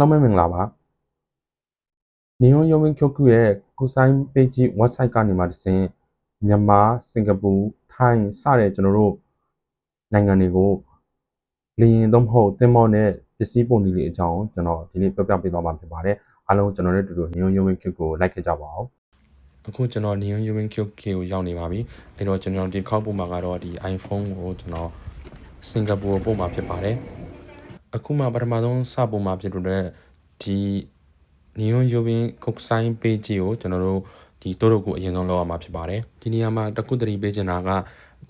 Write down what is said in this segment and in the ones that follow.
အားလုံးပဲမင်္ဂလာပါနေယွန်ယိုဝင်းကျိုကူရဲ့ကိုဆိုင် page website ကနေမှတဆင့်မြန်မာစင်ကာပူထိုင်းစတဲ့ကျွန်တော်တို့နိုင်ငံတွေကိုလေယာဉ်တော့မဟုတ်သင်္ဘောနဲ့ပစ္စည်းပုံတွေအကြောင်းကျွန်တော်ဒီနေ့ပြောပြပေးသွားမှာဖြစ်ပါတယ်အားလုံးကျွန်တော်တို့တူတူနေယွန်ယိုဝင်းကျိုကို like ခဲ့ကြပါအောင်အခုကျွန်တော် Neon Yawin QK ကိုရောက်နေပါပြီအဲ့တော့ကျွန်တော်ဒီခေါက်ပုံမှာကတော့ဒီ iPhone ကိုကျွန်တော်စင်ကာပူပို့မှာဖြစ်ပါတယ် အခုမှပထမဆုံးစပုံမှာဖြစ်တဲ့ဒီနီယွန်ယူဘင်းကုတ်ဆိုင်ပေဂျီကိုကျွန်တော်တို့ဒီတိုးတို့ကိုအရင်ဆုံးလောက်ရမှာဖြစ်ပါတယ်ဒီနေရာမှာတခုတရီပေးချင်တာက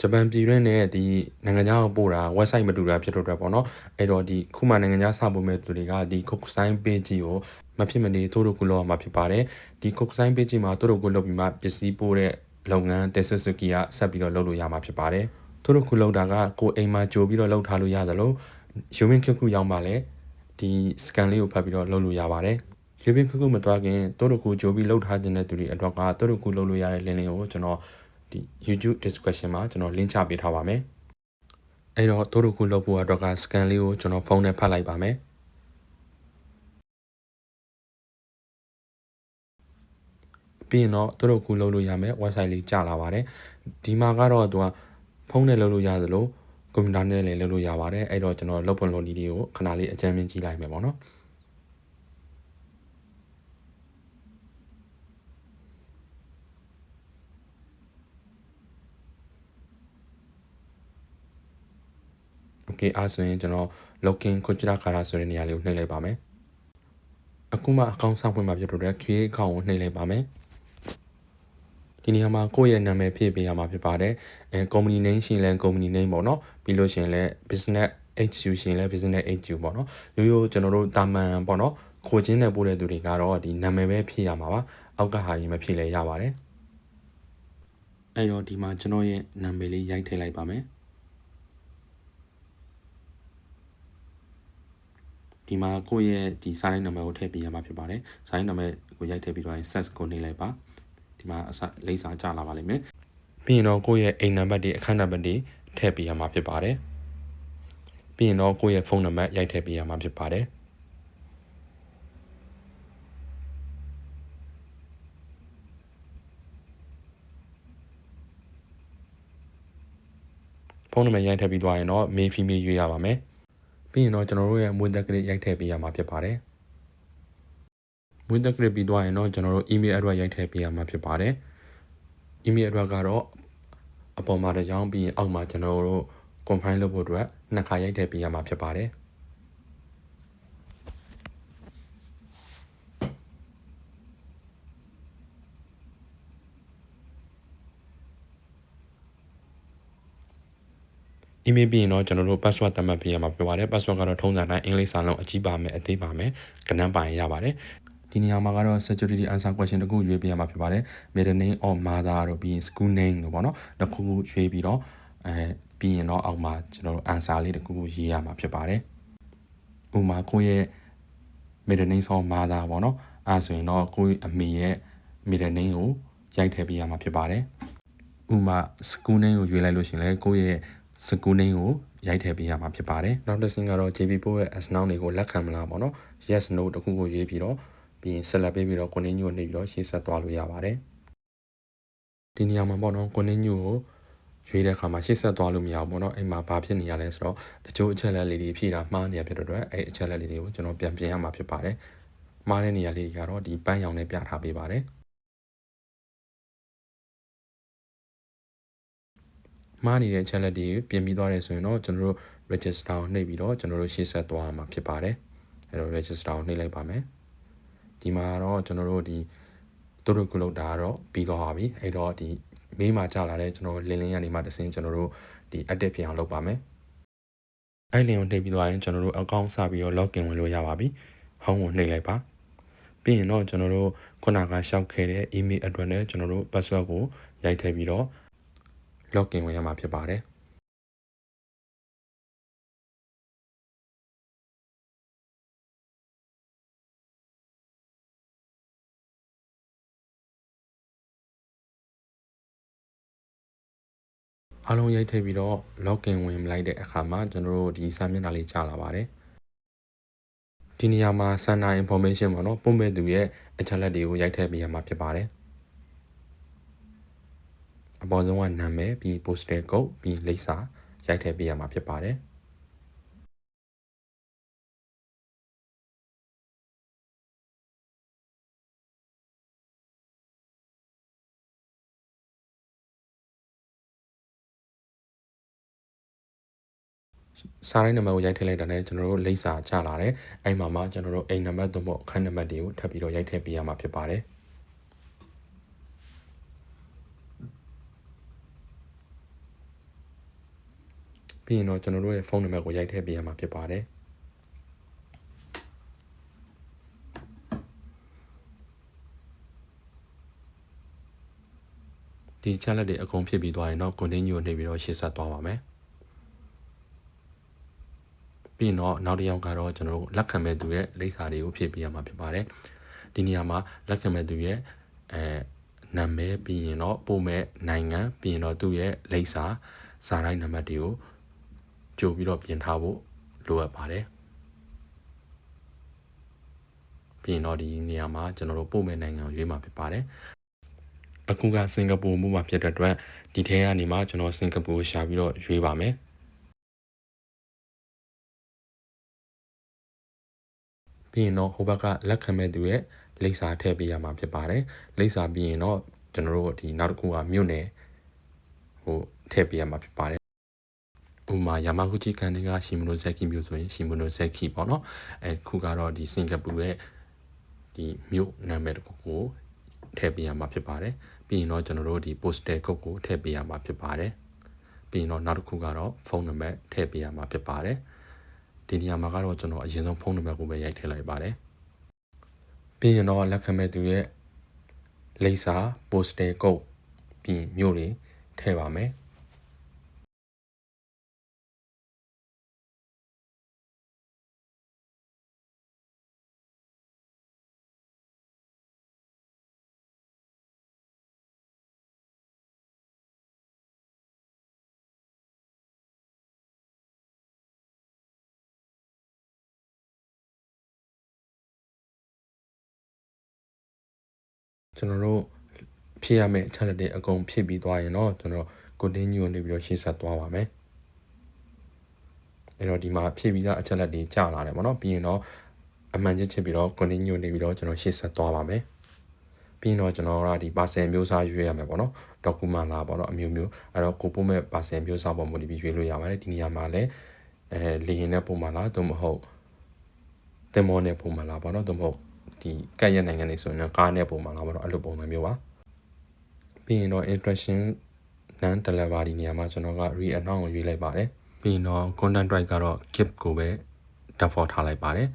ဂျပန်ပြည်တွင်းနဲ့ဒီနိုင်ငံခြားကိုပို့တာ website မတူတာဖြစ်တော့တယ်ပေါ့နော်အဲ့တော့ဒီခုမှနိုင်ငံခြားစပို့မဲ့သူတွေကဒီကုတ်ဆိုင်ပေဂျီကိုမဖြစ်မနေတိုးတို့ကိုလောက်ရမှာဖြစ်ပါတယ်ဒီကုတ်ဆိုင်ပေဂျီမှာတိုးတို့ကိုလောက်ပြီးမှပစ္စည်းပို့တဲ့လုပ်ငန်းတက်ဆူဆူကီကဆက်ပြီးတော့လုပ်လို့ရမှာဖြစ်ပါတယ်တိုးတို့ကိုလောက်တာကကိုအိမ်မှာကြိုပြီးတော့လောက်ထားလို့ရတယ်လို့ ယူမင်းခုခုရောက်မှလည်းဒီ scan လေးကိုဖတ်ပြီးတော့လုပ်လို့ရပါတယ်ရေပင်ခုခုမတွားခင်တိုးတကူကြိုပြီးလှုပ်ထားခြင်းတဲ့သူတွေအတွက်ကတိုးတကူလှုပ်လို့ရတဲ့ link လေးကိုကျွန်တော်ဒီ YouTube description မှာကျွန်တော် link ချပေးထားပါမယ်အဲ့တော့တိုးတကူလှုပ်ဖို့အတွက်က scan လေးကိုကျွန်တော်ဖုန်းနဲ့ဖတ်လိုက်ပါမယ်ပြီးရင်တော့တိုးတကူလှုပ်လို့ရမယ် website လေးကြာလာပါတယ်ဒီမှာကတော့သူကဖုန်းနဲ့လှုပ်လို့ရသလို ကွန်ပျူတာနဲ့လည်းလှုပ်လို့ရပါတယ်အဲ့တော့ကျွန်တော်လုပ်ပုံလုပ်နည်းလေးကိုခဏလေးအကြမ်းမြင်ကြည့်လိုက်မယ်ပေါ့နော်โอเคအားဆိုရင်ကျွန်တော် login ကိုကြည့်တာခါတာဆိုတဲ့နေရာလေးကိုနှိပ်လိုက်ပါမယ်အခုမှအကောင့်ဆောက်ဖွင့်မှာဖြစ်တော့ create account ကိုနှိပ်လိုက်ပါမယ် ဒီနေရာမှာကိုယ့်ရဲ့နာမည်ဖြည့်ပေးရမှာဖြစ်ပါတယ်အဲ company name ရှင်လဲ company name ပေါ့နော်ပြီးလို့ရှင်လဲ business HU ရှင်လဲ business HU ပေါ့နော်ရိုးရိုးကျွန်တော်တို့တာမန်ပေါ့နော်ခိုချင်းနဲ့ပို့တဲ့သူတွေကတော့ဒီနာမည်ပဲဖြည့်ရမှာပါအောက်ကဟာကြီးမဖြည့်လဲရပါတယ်အဲ့တော့ဒီမှာကျွန်တော်ရဲ့နာမည်လေးရိုက်ထည့်လိုက်ပါမယ်ဒီမှာကိုယ့်ရဲ့ဒီစာရိုင်းနံပါတ်ကိုထည့်ပေးရမှာဖြစ်ပါတယ်စာရိုင်းနံပါတ်ကိုရိုက်ထည့်ပြီးတော့ set ကိုနှိပ်လိုက်ပါ ဒီမှာအစလိပ်စာကျလာပါလိမ့်မယ်ပြီးရင်တော့ကိုယ့်ရဲ့အိမ်နံပါတ်တွေအခန်းနံပါတ်တွေထည့်ပေးရမှာဖြစ်ပါတယ်ပြီးရင်တော့ကိုယ့်ရဲ့ဖုန်းနံပါတ်ရိုက်ထည့်ပေးရမှာဖြစ်ပါတယ်ဖုန်းနံပါတ်ရိုက်ထည့်ပြီးသွားရင်တော့ main female ရွေးရပါမယ်ပြီးရင်တော့ကျွန်တော်တို့ရဲ့မွေးသက်ကလေးရိုက်ထည့်ပေးရမှာဖြစ်ပါတယ် မွေးသက်ကလေးပြီးသွားရင်တော့ကျွန်တော်တို့ email address ရိုက်ထည့်ပေးရမှာဖြစ်ပါတယ် email address ကတော့အပေါ်မှာတစ်ကြောင်းပြီးရင်အောက်မှာကျွန်တော်တို့ confine လုပ်ဖို့အတွက်နှစ်ခါရိုက်ထည့်ပေးရမှာဖြစ်ပါတယ်။ email ပြီးရင်တော့ကျွန်တော်တို့ password သတ်မှတ်ပေးရမှာဖြစ်ပါတယ် password ကတော့ထုံးစံတိုင်းအင်္ဂလိပ်စာလုံးအကြီးပါမယ်အသေးပါမယ်ကဏ္ဍပိုင်ရပါတယ် ဒီနေရာမှာကတော့ security answer question တခုရွေးပေးရမှာဖြစ်ပါတယ် middle name or mother တို့ပြီးရင် school name တို့ပေါ့နော်တခုခုရွေးပြီးတော့အဲပြီးရင်တော့အောက်မှာကျွန်တော်တို့ answer လေးတခုခုရေးရမှာဖြစ်ပါတယ်ဥမာကိုယ့်ရဲ့ middle name ဆို mother ပေါ့နော်အဲဆိုရင်တော့ကိုယ့်အမေရဲ့ middle name ကိုရိုက်ထည့်ပေးရမှာဖြစ်ပါတယ်ဥမာ school name ကိုရွေးလိုက်လို့ရှင်လဲကိုယ့်ရဲ့ school name ကိုရိုက်ထည့်ပေးရမှာဖြစ်ပါတယ်နောက်တစ်ဆင့်ကတော့ JP ပို့ရဲ့ as noun တွေကိုလက်ခံမလားပေါ့နော် yes no တခုကိုရွေးပြီးတော့ ပြီးရင်ဆက်လက်ပေးပြီးတော့ continue ကိုနှိပ်ပြီးတော့ရှေ့ဆက်သွားလို့ရပါတယ်ဒီနေရာမှာပေါ့နော် continue ကိုရွေးတဲ့အခါမှာရှေ့ဆက်သွားလို့မရဘူးပေါ့နော်အဲ့မှာဘာဖြစ်နေရလဲဆိုတော့တချို့အချက်လက်လေးတွေဖြည့်တာမှားနေရဖြစ်တဲ့အတွက်အဲ့အချက်လက်လေးတွေကိုကျွန်တော်ပြန်ပြင်ရမှာဖြစ်ပါတယ်မှားတဲ့နေရာလေးတွေကတော့ဒီပန်းရောင်နဲ့ပြထားပေးပါတယ်မှားနေတဲ့ channel တွေပြင်ပြီးသွားတယ်ဆိုရင်တော့ကျွန်တော်တို့ register ကိုနှိပ်ပြီးတော့ကျွန်တော်တို့ရှေ့ဆက်သွားမှာဖြစ်ပါတယ်အဲတော့ register ကိုနှိပ်လိုက်ပါမယ် ဒီမှာတော့ကျွန်တော်တို့ဒီတို့တို့ကုလုပ်တာကတော့ပြီးသွားပါပြီအဲ့တော့ဒီမေးမှာကြာလာတဲ့ကျွန်တော်လင်းလင်းရနေမှတစင်းကျွန်တော်တို့ဒီ active ဖြစ်အောင်လုပ်ပါမယ်အဲ့လင်းကိုနှိပ်ပြီးသွားရင်ကျွန်တော်တို့ account စပြီးတော့ login ဝင်လို့ရပါပြီ home ကိုနှိပ်လိုက်ပါပြီးရင်တော့ကျွန်တော်တို့ခုနကရှောက်ခဲ့တဲ့ email address နဲ့ကျွန်တော်တို့ password ကိုရိုက်ထည့်ပြီးတော့ login ဝင်ရမှာဖြစ်ပါတယ် အားလုံးရိုက်ထည့်ပြီးတော့ login ဝင်လိုက်တဲ့အခါမှာကျွန်တော်တို့ဒီစာမျက်နှာလေးကြာလာပါတယ်ဒီနေရာမှာ sender information ပေါ့နော်ပုံမဲ့သူရဲ့အချက်လက်တွေကိုရိုက်ထည့်ပေးရမှာဖြစ်ပါတယ်အပေါ်ဆုံးကနာမည်ပြီး postal code ပြီးလိပ်စာရိုက်ထည့်ပေးရမှာဖြစ်ပါတယ် စာရိုင်းနံပါတ်ကိုရိုက်ထည့်လိုက်တာနဲ့ကျွန်တော်တို့လိပ်စာချလာတယ်အဲ့မှာမှကျွန်တော်တို့အိမ်နံပါတ်သို့မဟုတ်အခန်းနံပါတ်တွေကိုထပ်ပြီးတော့ရိုက်ထည့်ပေးရမှာဖြစ်ပါတယ်ပြီးရင်တော့ကျွန်တော်တို့ရဲ့ဖုန်းနံပါတ်ကိုရိုက်ထည့်ပေးရမှာဖြစ်ပါတယ်ဒီချက်လက်တွေအကုန်ဖြစ်ပြီးသွားရင်တော့ continue ကိုနှိပ်ပြီးတော့ရှေ့ဆက်သွားပါမယ် ပြီးရင်တော့နောက်တစ်ယောက်ကတော့ကျွန်တော်တို့လက်ခံမဲ့သူရဲ့လိပ်စာတွေကိုဖြည့်ပေးရမှာဖြစ်ပါတယ်ဒီနေရာမှာလက်ခံမဲ့သူရဲ့အဲနာမည်ပြီးရင်တော့ပို့မဲ့နိုင်ငံပြီးရင်တော့သူ့ရဲ့လိပ်စာစာတိုင်းနံပါတ်တွေကိုကြိုပြီးတော့ပြင်ထားဖို့လိုအပ်ပါတယ်ပြီးရင်တော့ဒီနေရာမှာကျွန်တော်တို့ပို့မဲ့နိုင်ငံကိုရွေးမှာဖြစ်ပါတယ်အခုကစင်ကာပူမြို့မှာဖြစ်တဲ့အတွက်ဒီထဲကနေမှကျွန်တော်စင်ကာပူရှာပြီးတော့ရွေးပါမယ် ပြီးရင်တော့ဟိုဘက်ကလက်ခံမဲ့သူရဲ့လိပ်စာထည့်ပေးရမှာဖြစ်ပါတယ်လိပ်စာပြီးရင်တော့ကျွန်တော်တို့ဒီနောက်တစ်ခုကမြို့နယ်ဟိုထည့်ပေးရမှာဖြစ်ပါတယ်ဥမာယာမာဂူချီကန်တွေကရှီမိုနိုဇက်ကီမြို့ဆိုရင်ရှီမိုနိုဇက်ကီပေါ့နော်အဲခုကတော့ဒီစင်ကာပူရဲ့ဒီမြို့နာမည်တစ်ခုကိုထည့်ပေးရမှာဖြစ်ပါတယ်ပြီးရင်တော့ကျွန်တော်တို့ဒီ postal code ကိုထည့်ပေးရမှာဖြစ်ပါတယ်ပြီးရင်တော့နောက်တစ်ခုကတော့ဖုန်းနံပါတ်ထည့်ပေးရမှာဖြစ်ပါတယ် ဒီနေရာမှာကတော့ကျွန်တော်အရင်ဆုံးဖုန်းနံပါတ်ကိုပဲရိုက်ထည့်လိုက်ပါတယ်ပြီးရင်တော့လက်ခံမဲ့သူရဲ့လိပ်စာ postal code ပြီးမြို့တွေထည့်ပါမယ် ကျွန်တော်တို့ဖြည့်ရမယ့်အချက်လက်တွေအကုန်ဖြည့်ပြီးသွားရင်တော့ကျွန်တော် continue နေပြီးတော့ရှင်းဆက်သွားပါမယ်အဲ့တော့ဒီမှာဖြည့်ပြီးသားအချက်လက်တွေကြာလာတယ်ပေါ့နော်ပြီးရင်တော့အမှန်ချင်းချစ်ပြီးတော့ continue နေပြီးတော့ကျွန်တော်ရှင်းဆက်သွားပါမယ်ပြီးတော့ကျွန်တော်ကဒီ parcel မျိုးစားရွေးရမယ်ပေါ့နော် document လာပေါ့နော်အမျိုးမျိုးအဲ့တော့ကိုပို့မဲ့ parcel မျိုးစားပေါ်မူတည်ပြီးရွေးလို့ရပါတယ်ဒီနေရာမှာလည်းအဲလေရင်နဲ့ပုံမှန်လားသို့မဟုတ်တင်မောနဲ့ပုံမှန်လားပေါ့နော်သို့မဟုတ် ဒီကတ်ရနိုင်ငံတွေဆိုရင်ကားနဲ့ပုံမှန်လားပေါ့နော်အဲ့လိုပုံစံမျိုးပါပြီးရင်တော့ instruction non delivery နေရာမှာကျွန်တော်က re announce ကိုရွေးလိုက်ပါတယ်ပြီးရင်တော့ content type ကတော့ keep ကိုပဲ default ထားလိုက်ပါတယ်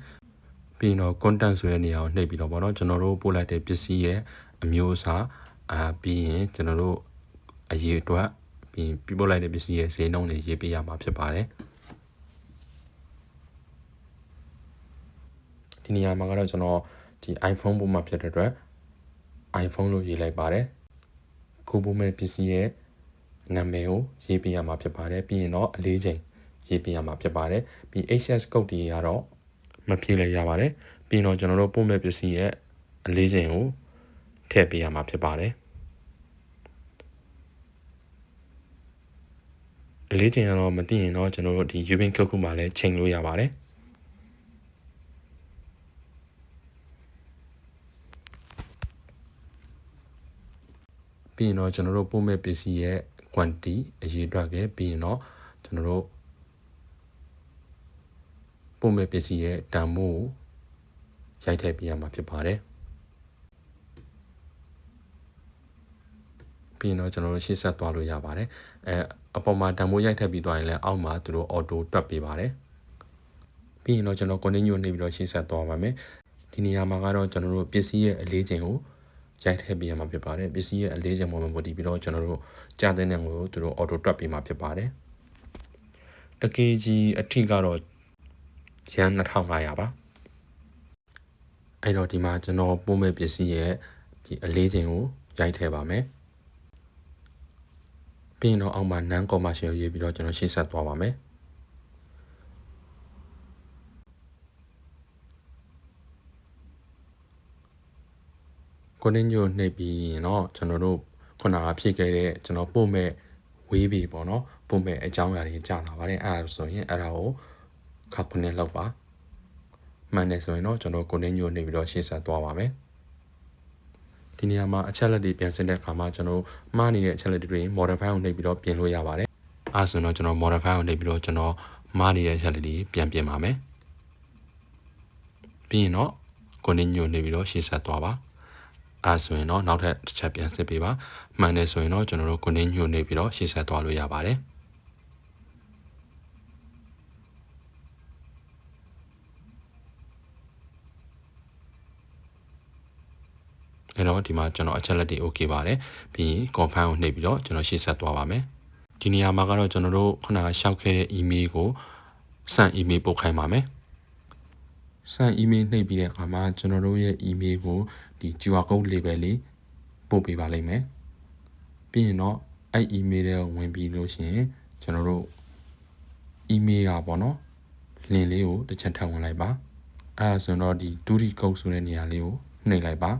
ပြီးရင်တော့ content ဆိုတဲ့နေရာကိုနှိပ်ပြီးတော့ပေါ့နော်ကျွန်တော်တို့ပို့လိုက်တဲ့ပစ္စည်းရဲ့အမျိုးအစားအာပြီးရင်ကျွန်တော်တို့အရေးအတွက်ပြီးပြပို့လိုက်တဲ့ပစ္စည်းရဲ့ဈေးနှုန်းတွေရေးပေးရမှာဖြစ်ပါတယ်ဒီနေရာမှာကတော့ကျွန်တော် ဒီ iPhone ပုံမှာဖြစ်တဲ့အတွက် iPhone လို့ရေးလိုက်ပါတယ်ခုပုံမဲ့ပစ္စည်းရဲ့နာမည်ကိုရေးပေးရမှာဖြစ်ပါတယ်ပြီးရင်တော့အလေးချိန်ရေးပေးရမှာဖြစ်ပါတယ်ပြီး access code တွေကတော့မဖြည့်လိုက်ရပါတယ်ပြီးတော့ကျွန်တော်တို့ပုံမဲ့ပစ္စည်းရဲ့အလေးချိန်ကိုထည့်ပေးရမှာဖြစ်ပါတယ်အလေးချိန်ကတော့မသိရင်တော့ကျွန်တော်တို့ဒီ Ubin ခုခုမှာလည်းချိန်လို့ရပါတယ် ပြီးရင်တော့ကျွန်တော်တို့ပို့မဲ့ပစ္စည်းရဲ့ quantity အရေးအတွက်ကပြီးရင်တော့ကျွန်တော်တို့ပို့မဲ့ပစ္စည်းရဲ့တန်ဖိုးကိုရိုက်ထည့်ပေးရမှာဖြစ်ပါတယ်ပြီးရင်တော့ကျွန်တော်တို့ရှေ့ဆက်သွားလို့ရပါတယ်အဲအပေါ်မှာတန်ဖိုးရိုက်ထည့်ပြီးသွားရင်လည်းအောက်မှာသူတို့ auto တွက်ပေးပါတယ်ပြီးရင်တော့ကျွန်တော် continue နေပြီးတော့ရှေ့ဆက်သွားပါမယ်ဒီနေရာမှာကတော့ကျွန်တော်တို့ပစ္စည်းရဲ့အလေးချိန်ကို ရိုက်ထည့်ပေးရမှာဖြစ်ပါတယ်ပစ္စည်းရဲ့အလေးချိန်ပေါ်မှာမူတည်ပြီးတော့ကျွန်တော်တို့ကြာတဲ့နေကိုသူတို့ auto တွက်ပေးမှာဖြစ်ပါတယ်တကေကြီးအထိကတော့ရန်2500ပါအဲ့တော့ဒီမှာကျွန်တော်ပို့မဲ့ပစ္စည်းရဲ့ဒီအလေးချိန်ကိုရိုက်ထည့်ပါမယ်ပြီးရင်တော့အောက်မှာ non commercial ရေးပြီးတော့ကျွန်တော်ရှင်းဆက်သွားပါမယ် ကိုနေညိုနှိပ်ပြီးရင်တော့ကျွန်တော်တို့ခုနကဖြစ်ခဲ့တဲ့ကျွန်တော်ပို့မဲ့ဝေးပြီပေါ့နော်ပို့မဲ့အကြောင်းအရာတွေကြာလာပါတယ်အဲ့ဒါဆိုရင်အဲ့ဒါကိုခါခုနှစ်လောက်ပါမှန်တယ်ဆိုရင်တော့ကျွန်တော်ကိုနေညိုနှိပ်ပြီးတော့ရှေ့ဆက်သွားပါမယ်ဒီနေရာမှာအချက်လက်တွေပြန်စစ်တဲ့အခါမှာကျွန်တော်မှားနေတဲ့အချက်လက်တွေ modify ကိုနှိပ်ပြီးတော့ပြင်လို့ရပါတယ်အဲဆိုတော့ကျွန်တော် modify ကိုနှိပ်ပြီးတော့ကျွန်တော်မှားနေတဲ့အချက်လက်တွေပြန်ပြင်ပါမယ်ပြီးရင်တော့ကိုနေညိုနှိပ်ပြီးတော့ရှေ့ဆက်သွားပါ အဲဆိုရင်တော့နောက်ထပ်တစ်ချက်ပြန်စစ်ပေးပါမှန်တယ်ဆိုရင်တော့ကျွန်တော်တို့ကိုနေညိုနေပြီးတော့ရှေ့ဆက်သွားလို့ရပါတယ်အဲ့တော့ဒီမှာကျွန်တော်အချက်လက်တွေ okay ပါတယ်ပြီးရင် confirm ကိုနှိပ်ပြီးတော့ကျွန်တော်ရှေ့ဆက်သွားပါမယ်ဒီနေရာမှာကတော့ကျွန်တော်တို့ခုနကရှောက်ခဲ့တဲ့ email ကိုစံ email ပို့ခိုင်းပါမယ် စံ email နှိပ်ပြီးတဲ့အခါမှာကျွန်တော်တို့ရဲ့ email ကိုဒီ QR code label လေးပို့ပေးပါလိမ့်မယ်ပြီးရင်တော့အဲ့ email တွေဝင်ပြီးလို့ရှိရင်ကျွန်တော်တို့ email ကပေါ့နော် link လေးကိုတစ်ချက်ထပ်ဝင်လိုက်ပါအဲ့ဒါဆိုတော့ဒီ 2D code ဆိုတဲ့နေရာလေးကိုနှိပ်လိုက်ပါ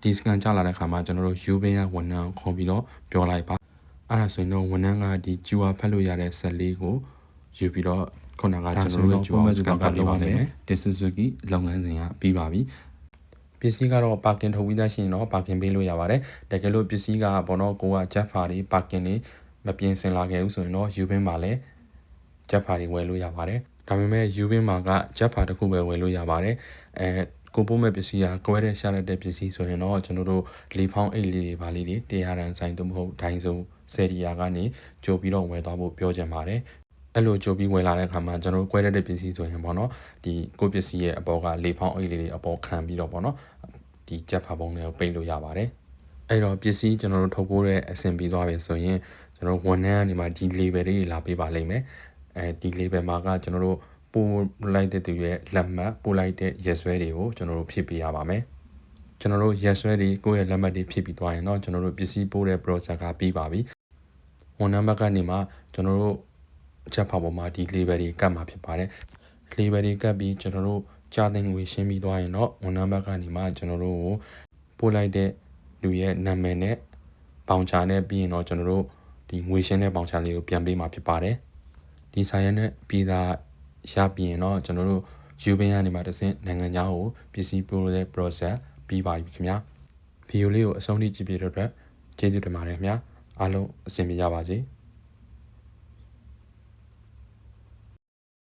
ဒီစကန်ကြလာတဲ့ခါမှာကျွန်တော်တို့ U ဘင်းရဝန်ထမ်းခေါ်ပြီးတော့ပြောလိုက်ပါအဲ့ဒါဆိုရင်တော့ဝန်ထမ်းကဒီ QR ဖတ်လို့ရတဲ့ဆက်လေးကိုယူပြီးတော့ ခုနကကျွန်တော်တို့ QR စကန်ဖတ်လို့ပါမယ်ဒီ Suzuki လုပ်ငန်းစဉ်ကပြီးပါပြီပစ္စည်းကတော့ပါကင်ထုတ်ပြီးသားရှိရင်တော့ပါကင်ပေးလို့ရပါတယ်တကယ်လို့ပစ္စည်းကဘောတော့ကိုက jet far တွေပါကင်တွေမပြင်ဆင်လာခဲ့ဘူးဆိုရင်တော့ U ဘင်းမှာလည်း jet far တွေဝယ်လို့ရပါတယ်ဒါပေမဲ့ U ဘင်းမှာက jet far တစ်ခုပဲဝယ်လို့ရပါတယ်အဲကိုပို့မဲ့ပစ္စည်းကကွဲတဲ့ရှာတဲ့ပစ္စည်းဆိုရင်တော့ကျွန်တော်တို့လီဖောင်းအိတ်လေးတွေပါလေးတွေတရားရန်ဆိုင်သို့မဟုတ်ဒိုင်းစုံဆယ်ရီယာကနေကြိုပြီးတော့ဝယ်သွားဖို့ပြောချင်ပါတယ် အဲ့လိုကြိုပြီးဝယ်လာတဲ့အခါမှာကျွန်တော်တို့ကွဲတဲ့ပစ္စည်းဆိုရင်ပေါ့နော်ဒီကိုပစ္စည်းရဲ့အပေါ်ကလေဖောင်းအိတ်လေးတွေအပေါ်ခံပြီးတော့ပေါ့နော်ဒီကြက်ဖာပုံတွေကိုပိတ်လို့ရပါတယ်အဲ့တော့ပစ္စည်းကျွန်တော်တို့ထုတ်ဖို့တဲ့အဆင်ပြေသွားပြီဆိုရင်ကျွန်တော်ဝန်ထမ်းကနေမှဒီ label တွေလာပေးပါလိမ့်မယ်အဲဒီ label မှာကကျွန်တော်တို့ပို့လိုက်တဲ့သူရဲ့လက်မှတ်ပို့လိုက်တဲ့ရက်စွဲတွေကိုကျွန်တော်တို့ဖြည့်ပေးရပါမယ်ကျွန်တော်တို့ရက်စွဲတွေကိုယ့်ရဲ့လက်မှတ်တွေဖြည့်ပြီးသွားရင်တော့ကျွန်တော်တို့ပစ္စည်းပို့တဲ့ process ကပြီးပါပြီဝန်ထမ်းဘက်ကနေမှကျွန်တော်တို့ ချက်ဖောက်ပေါ်မှာဒီ label တွေကတ်မှာဖြစ်ပါတယ် label တွေကတ်ပြီးကျွန်တော်တို့ကြာသိငွေရှင်းပြီးသွားရင်တော့ဝန်ထမ်းဘက်ကနေမှကျွန်တော်တို့ကိုပို့လိုက်တဲ့လူရဲ့နာမည်နဲ့ပေါင်ချာနဲ့ပြီးရင်တော့ကျွန်တော်တို့ဒီငွေရှင်းတဲ့ပေါင်ချာလေးကိုပြန်ပေးမှာဖြစ်ပါတယ်ဒီဆိုင်ရက်နဲ့ပြီးသားရပြီးရင်တော့ကျွန်တော်တို့ယူဘင်းကနေမှတဆင့်နိုင်ငံခြားကိုပစ္စည်းပို့တဲ့ process ပြီးပါပြီခင်ဗျာဗီဒီယိုလေးကိုအဆုံးထိကြည့်ပြတဲ့အတွက်ကျေးဇူးတင်ပါတယ်ခင်ဗျာအားလုံးအဆင်ပြေကြပါစေ။